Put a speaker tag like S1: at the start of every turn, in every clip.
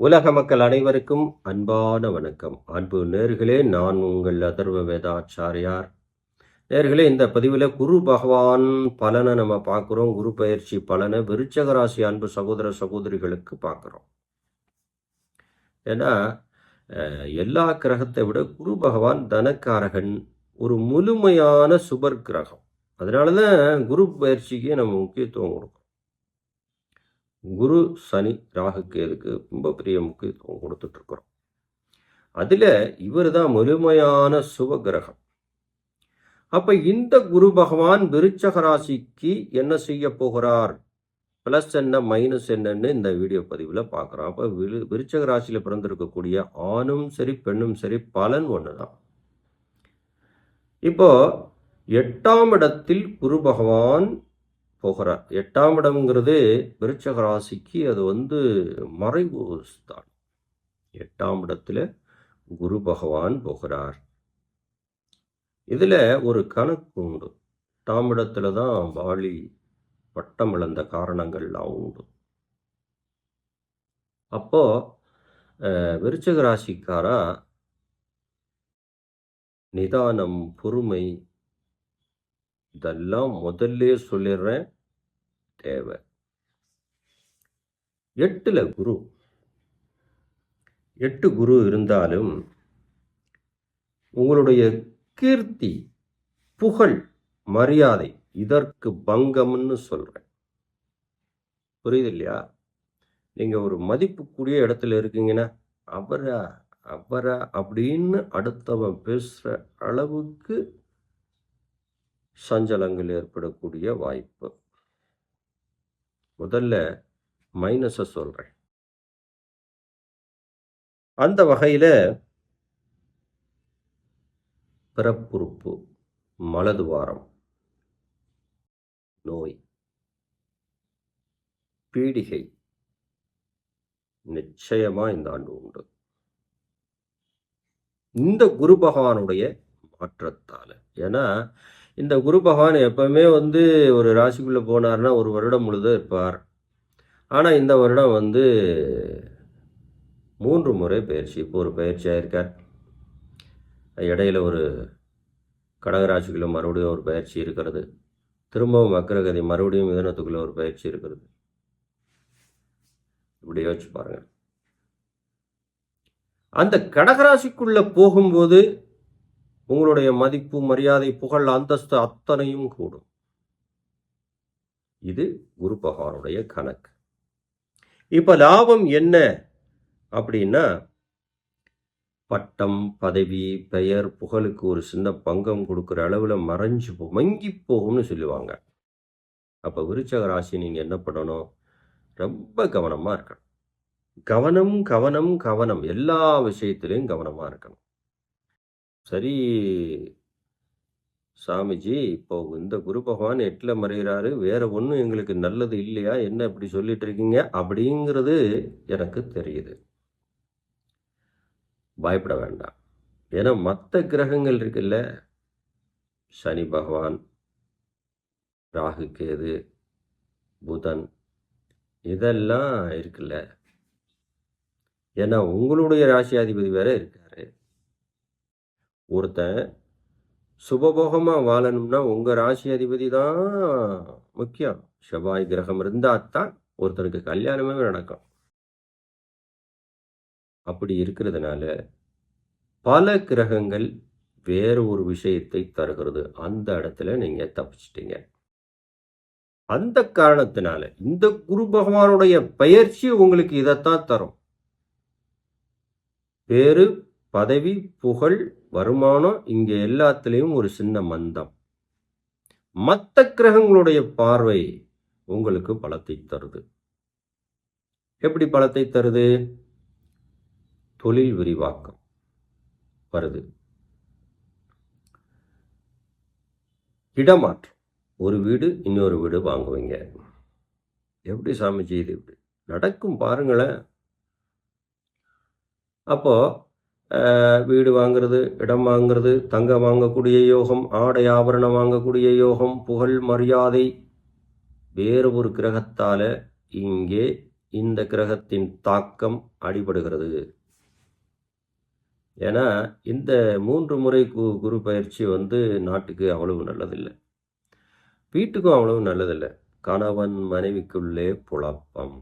S1: உலக மக்கள் அனைவருக்கும் அன்பான வணக்கம். அன்பு நேர்களே நான் உங்கள் அதர்வ வேதாச்சாரியார். நேர்களே இந்த பதிவில் குரு பகவான் பலனை நம்ம பார்க்குறோம். குரு பயிற்சி பலனை விருச்சகராசி அன்பு சகோதர சகோதரிகளுக்கு பார்க்குறோம். ஏன்னா எல்லா கிரகத்தை விட குரு பகவான் தனக்காரகன் ஒரு முழுமையான சுபர் கிரகம். அதனால தான் குரு பயிற்சிக்கு நம்ம முக்கியத்துவம் கொடுக்கணும். குரு சனி ராகு கேதுக்கு ரொம்ப பெரிய முக்கியத்துவம் கொடுத்துட்ருக்குறோம். அதில் இவர் தான் முழுமையான சுபகிரகம். அப்போ இந்த குரு பகவான் விருச்சக ராசிக்கு என்ன செய்ய போகிறார்? ப்ளஸ் என்ன மைனஸ் என்னன்னு இந்த வீடியோ பதிவில் பார்க்குறோம். அப்போ விரு விருச்சக ராசியில் பிறந்திருக்கக்கூடிய ஆணும் சரி பெண்ணும் சரி பலன் ஒன்று தான் இப்போ எட்டாம் இடத்தில் குரு பகவான் போகிறார். எட்டாம் இடம்ங்கிறது விருச்சக ராசிக்கு அது வந்து மறைவு ஸ்தானம். எட்டாம் இடத்துல குரு பகவான் போகிறார். இதில் ஒரு கணக்கு உண்டு. எட்டாம் இடத்துல தான் வாலி பட்டம் இழந்த காரணங்கள்லாம் உண்டு. அப்போ விருச்சக ராசிக்காரா நிதானம் பொறுமை இதெல்லாம் முதல்ல சொல்லிடுறேன். தேவை. எட்டில் குரு. எட்டு குரு இருந்தாலும் உங்களுடைய கீர்த்தி புகழ் மரியாதை இதற்கு பங்கம்னு சொல்றேன். புரியுது இல்லையா? நீங்கள் ஒரு மதிப்புக்குரிய இடத்துல இருக்கீங்கன்னா அவரா அவரா அப்படின்னு அடுத்தவன் பேசுகிற அளவுக்கு சஞ்சலங்கள் ஏற்படக்கூடிய வாய்ப்பு. முதல்ல மைனஸை சொல்றேன். அந்த வகையில பிறப்புறுப்பு மலதுவாரம் நோய் பீடிகை நிச்சயமா இந்த ஆண்டு உண்டு. இந்த குரு பகவானுடைய மாற்றத்தால ஏன்னா இந்த குரு பகவான் எப்பவுமே வந்து ஒரு ராசிக்குள்ளே போனார்னா ஒரு வருடம் முழுதும் இருப்பார். ஆனால் இந்த வருடம் வந்து மூன்று முறை பயிற்சி இப்போ ஒரு பயிற்சியாக இருக்கார் இடையில ஒரு கடகராசிக்குள்ள மறுபடியும் ஒரு பயிற்சி இருக்கிறது. திரும்பவும் மக்கரகதி மறுபடியும் மிதனத்துக்குள்ளே ஒரு பயிற்சி இருக்கிறது. இப்படி யோசிச்சு பாருங்கள் அந்த கடகராசிக்குள்ளே போகும்போது உங்களுடைய மதிப்பு மரியாதை புகழ் அந்தஸ்து அத்தனையும் கூடும். இது குரு பகவானுடைய கணக்கு. இப்ப லாபம் என்ன? அப்படின்னா பட்டம் பதவி பெயர் புகழுக்கு ஒரு சின்ன பங்கம் கொடுக்குற அளவில் மறைஞ்சு போ மங்கி போகும்னு சொல்லுவாங்க. அப்போ விருச்சக ராசி நீங்கள் என்ன பண்ணணும்? ரொம்ப கவனமாக இருக்கணும். கவனம் கவனம் கவனம் எல்லா விஷயத்திலையும் கவனமாக இருக்கணும். சரி சாமிஜி இப்போ இந்த குரு பகவான் எட்டில் மறைகிறாரு வேற ஒன்றும் எங்களுக்கு நல்லது இல்லையா? என்ன இப்படி சொல்லிட்டு இருக்கீங்க? அப்படிங்கிறது எனக்கு தெரியுது. பயப்பட வேண்டாம். ஏன்னா மற்ற கிரகங்கள் இருக்குல்ல? சனி பகவான் ராகு கேது புதன் இதெல்லாம் இருக்குல்ல? ஏன்னா உங்களுடைய ராசியாதிபதி வேற இருக்கு ஒருத்தன் சுபபோகமாக வாழணும்னா உங்கள் ராசி அதிபதி தான் முக்கியம். செவ்வாய் கிரகம் இருந்தால் தான் ஒருத்தனுக்கு கல்யாணமே நடக்கும். அப்படி இருக்கிறதுனால பல கிரகங்கள் வேறு ஒரு விஷயத்தை தருகிறது. அந்த இடத்துல நீங்கள் தப்பிச்சிட்டீங்க. அந்த காரணத்தினால இந்த குரு பகவானுடைய பயிற்சி உங்களுக்கு இதைத்தான் தரும். பேரு பதவி புகழ் வருமானம் இங்கே எல்லாத்துலேயும் ஒரு சின்ன மந்தம். மற்ற கிரகங்களுடைய பார்வை உங்களுக்கு பலத்தை தருது. எப்படி பலத்தை தருது? தொழில் விரிவாக்கம் வருது. இடமாற்றம். ஒரு வீடு இன்னொரு வீடு வாங்குவீங்க. எப்படி சாமிஜி இது இப்படி? நடக்கும் பாருங்களேன். அப்போது வீடு வாங்குறது இடம் வாங்குறது தங்கம் வாங்கக்கூடிய யோகம் ஆடை ஆபரணம் வாங்கக்கூடிய யோகம் புகழ் மரியாதை. வேறு ஒரு கிரகத்தால் இங்கே இந்த கிரகத்தின் தாக்கம் அடிபடுகிறது. ஏன்னா இந்த மூன்று முறை கு குரு பயிற்சி வந்து நாட்டுக்கு அவ்வளவு நல்லதில்லை. வீட்டுக்கும் அவ்வளவு நல்லதில்லை. கணவன் மனைவிக்குள்ளே புழப்பம்.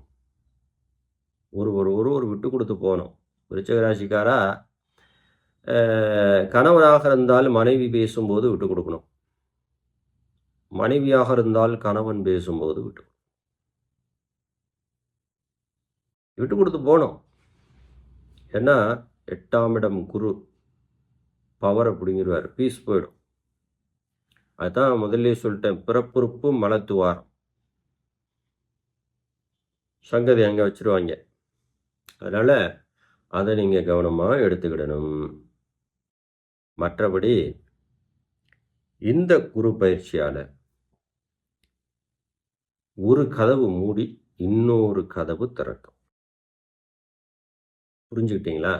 S1: ஒருவர் ஒருவர் விட்டு கொடுத்து போனோம் விருச்சகராசிக்காரா கணவனாக இருந்தால் மனைவி பேசும்போது விட்டு கொடுக்கணும். மனைவியாக இருந்தால் கணவன் பேசும்போது விட்டு விட்டு கொடுத்து போனோம் ஏன்னா எட்டாம் இடம் குரு பவரை அப்படிங்கிறார். பீஸ் போயிடும். அதுதான் முதல்ல சொல்லிட்டேன். பிறப்புறுப்பு மலத்துவாரம். சங்கதி அங்கே வச்சிருவாங்க. அதனால் அதை நீங்கள் கவனமாக எடுத்துக்கிடணும். மற்றபடி இந்த குரு பயிற்சியால் ஒரு கதவு மூடி இன்னொரு கதவு திறக்கும். புரிஞ்சுக்கிட்டீங்களா?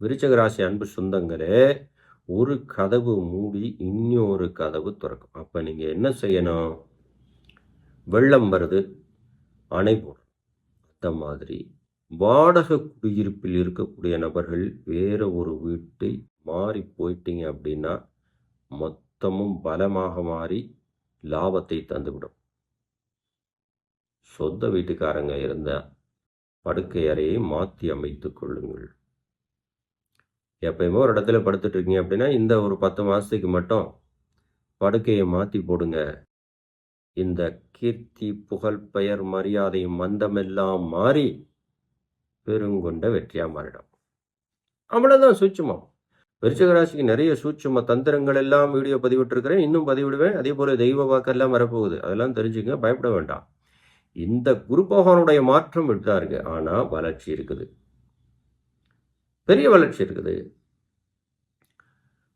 S1: விருச்சக ராசி அன்பு சொந்தங்களே ஒரு கதவு மூடி இன்னொரு கதவு திறக்கும். அப்போ நீங்கள் என்ன செய்யணும்? வெள்ளம் வருது அணை போடும் அந்த மாதிரி வாடகை குடியிருப்பில் இருக்கக்கூடிய நபர்கள் வேறு ஒரு வீட்டை மாறி போயிட்டீங்க அப்படின்னா மொத்தமும் பலமாக மாறி லாபத்தை தந்துவிடும். சொந்த வீட்டுக்காரங்க இருந்த படுக்கை அறையை மாற்றி அமைத்து கொள்ளுங்கள். எப்பயுமே ஒரு இடத்துல படுத்துட்டு இருக்கீங்க அப்படின்னா இந்த ஒரு பத்து மாதத்துக்கு மட்டும் படுக்கையை மாற்றி போடுங்க. இந்த கீர்த்தி புகழ் பெயர் மரியாதை மந்தமெல்லாம் மாறி பெருங்கொண்ட வெற்றியாக மாறிடும். அவ்வளோதான் சூட்சுமம். விருச்சகராசிக்கு நிறைய சூட்சம தந்திரங்கள் எல்லாம் வீடியோ பதிவிட்டிருக்கிறேன். இன்னும் பதிவிடுவேன். அதே போல் தெய்வ வாக்கெல்லாம் வரப்போகுது. அதெல்லாம் தெரிஞ்சுங்க. பயப்பட வேண்டாம். இந்த குரு பகவானுடைய மாற்றம் இப்படிதான் இருக்கு. ஆனால் வளர்ச்சி இருக்குது. பெரிய வளர்ச்சி இருக்குது.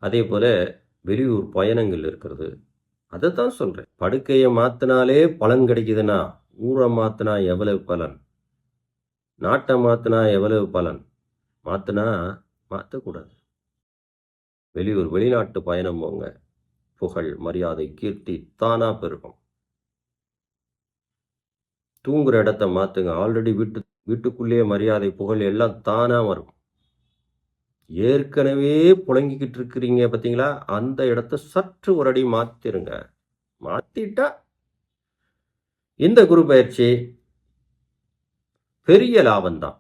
S1: அதே போல வெளியூர் பயணங்கள் இருக்கிறது. அதை தான் சொல்கிறேன் படுக்கையை மாற்றினாலே பலன் கிடைக்குதுன்னா ஊரை மாற்றினா எவ்வளவு பலன்? நாட்டை மாற்றினா எவ்வளவு பலன்? மாற்றினா மாற்றக்கூடாது வெளியூர் வெளிநாட்டு பயணம் போங்க புகழ் மரியாதை கீர்த்தி தானா பெருகும். தூங்குற இடத்த மாத்துங்க. ஆல்ரெடி வீட்டு வீட்டுக்குள்ளேயே மரியாதை புகழ் எல்லாம் தானா வரும். ஏற்கனவே புழங்கிக்கிட்டு இருக்கிறீங்க பார்த்தீங்களா அந்த இடத்த சற்று ஒரு அடி மாத்திருங்க. மாத்திட்டா இந்த குரு பயிற்சி பெரிய லாபம்தான்.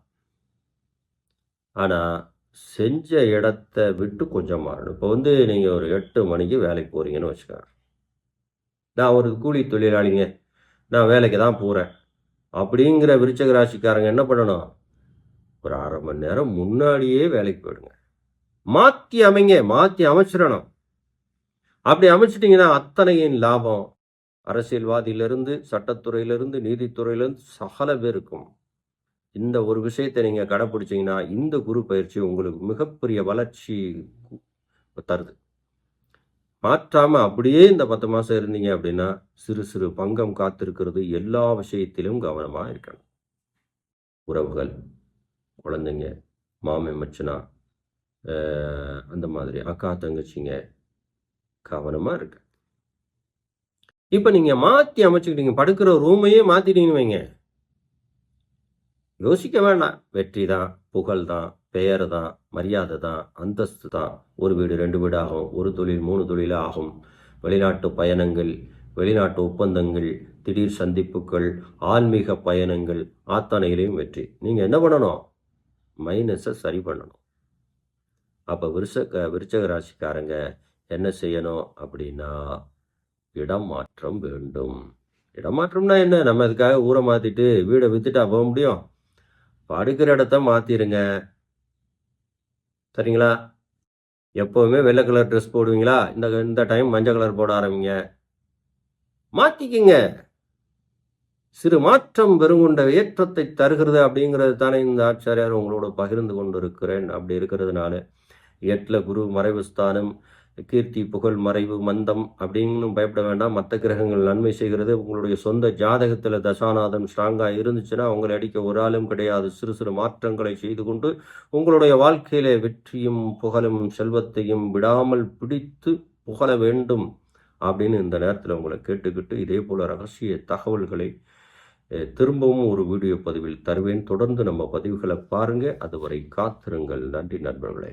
S1: ஆனால் செஞ்ச இடத்த விட்டு கொஞ்சம் மாறணும். இப்போ வந்து நீங்கள் ஒரு எட்டு மணிக்கு வேலைக்கு போகிறீங்கன்னு வச்சுக்கோங்க. நான் ஒரு கூலி தொழிலாளிங்க. நான் வேலைக்கு தான் போகிறேன் அப்படிங்கிற விருச்சக ராசிக்காரங்க என்ன பண்ணணும்? ஒரு அரை மணி நேரம் முன்னாடியே வேலைக்கு போயிடுங்க. மாற்றி அமைங்க மாற்றி அமைச்சிடணும். அப்படி அமைச்சிட்டிங்கன்னா அத்தனையின் லாபம். அரசியல்வாதியிலிருந்து சட்டத்துறையிலிருந்து நீதித்துறையிலிருந்து சகல பேருக்கும் இந்த ஒரு விஷயத்தை நீங்கள் கடைப்பிடிச்சிங்கன்னா இந்த குரு பயிற்சி உங்களுக்கு மிகப்பெரிய வளர்ச்சி தருது. மாற்றாமல் அப்படியே இந்த பத்து மாதம் இருந்தீங்க அப்படின்னா சிறு சிறு பங்கம் காத்திருக்கிறது எல்லா விஷயத்திலும் கவனமாக இருக்கணும். உறவுகள் குழந்தைங்க மாமே மச்சனா அந்த மாதிரி அக்கா தங்கச்சிங்க கவனமாக இருக்க இப்போ நீங்கள் மாற்றி அமைச்சுக்கிட்டீங்க படுக்கிற ரூமையே மாற்றிட்டீங்கன்னு வைங்க. யோசிக்க வேண்டாம் வெற்றி தான் புகழ் தான் பெயர் தான் மரியாதை தான் அந்தஸ்து தான். ஒரு வீடு ரெண்டு வீடு ஆகும். ஒரு தொழில் மூணு தொழில் ஆகும். வெளிநாட்டு பயணங்கள் வெளிநாட்டு ஒப்பந்தங்கள் திடீர் சந்திப்புகள் ஆன்மீக பயணங்கள் ஆத்தனையிலையும் வெற்றி. நீங்கள் என்ன பண்ணணும்? மைனஸை சரி பண்ணணும். அப்போ விருஷக்க விருச்சக ராசிக்காரங்க என்ன செய்யணும் அப்படின்னா இடம் மாற்றம் வேண்டும். இடம் மாற்றம்னா என்ன? நம்ம அதுக்காக ஊரை மாற்றிட்டு வீடை வித்துட்டா போக முடியும். படுக்கிற இடத்த மாற்றிடுங்க சரிங்களா? எப்போவுமே வெள்ளை கலர் ட்ரெஸ் போடுவீங்களா? இந்த இந்த டைம் மஞ்சள் கலர் போட ஆரம்பிங்க. மாற்றிக்கிங்க சிறு மாற்றம் பெருங்கொண்ட ஏற்றத்தை தருகிறது அப்படிங்கிறது தானே இந்த ஆச்சாரியார் உங்களோட பகிர்ந்து கொண்டு இருக்கிறேன் அப்படி இருக்கிறதுனால எட்டில் குரு மறைவு ஸ்தானம் கீர்த்தி புகழ் மறைவு மந்தம் அப்படின்னு பயப்பட வேண்டாம். மற்ற கிரகங்கள் நன்மை செய்கிறது. உங்களுடைய சொந்த ஜாதகத்தில் தசாநாதம் ஸ்ட்ராங்காக இருந்துச்சுன்னா அவங்களை அடிக்க ஒரு ஆளும் கிடையாது. சிறு சிறு மாற்றங்களை செய்து கொண்டு உங்களுடைய வாழ்க்கையில வெற்றியும் புகழும் செல்வத்தையும் விடாமல் பிடித்து புகழ வேண்டும் அப்படின்னு இந்த நேரத்தில் உங்களை கேட்டுக்கிட்டு இதே போல் ரகசிய தகவல்களை திரும்பவும் ஒரு வீடியோ பதிவில் தருவேன். தொடர்ந்து நம்ம பதிவுகளை பாருங்கள் அதுவரை காத்திருங்கள். நன்றி நண்பர்களே.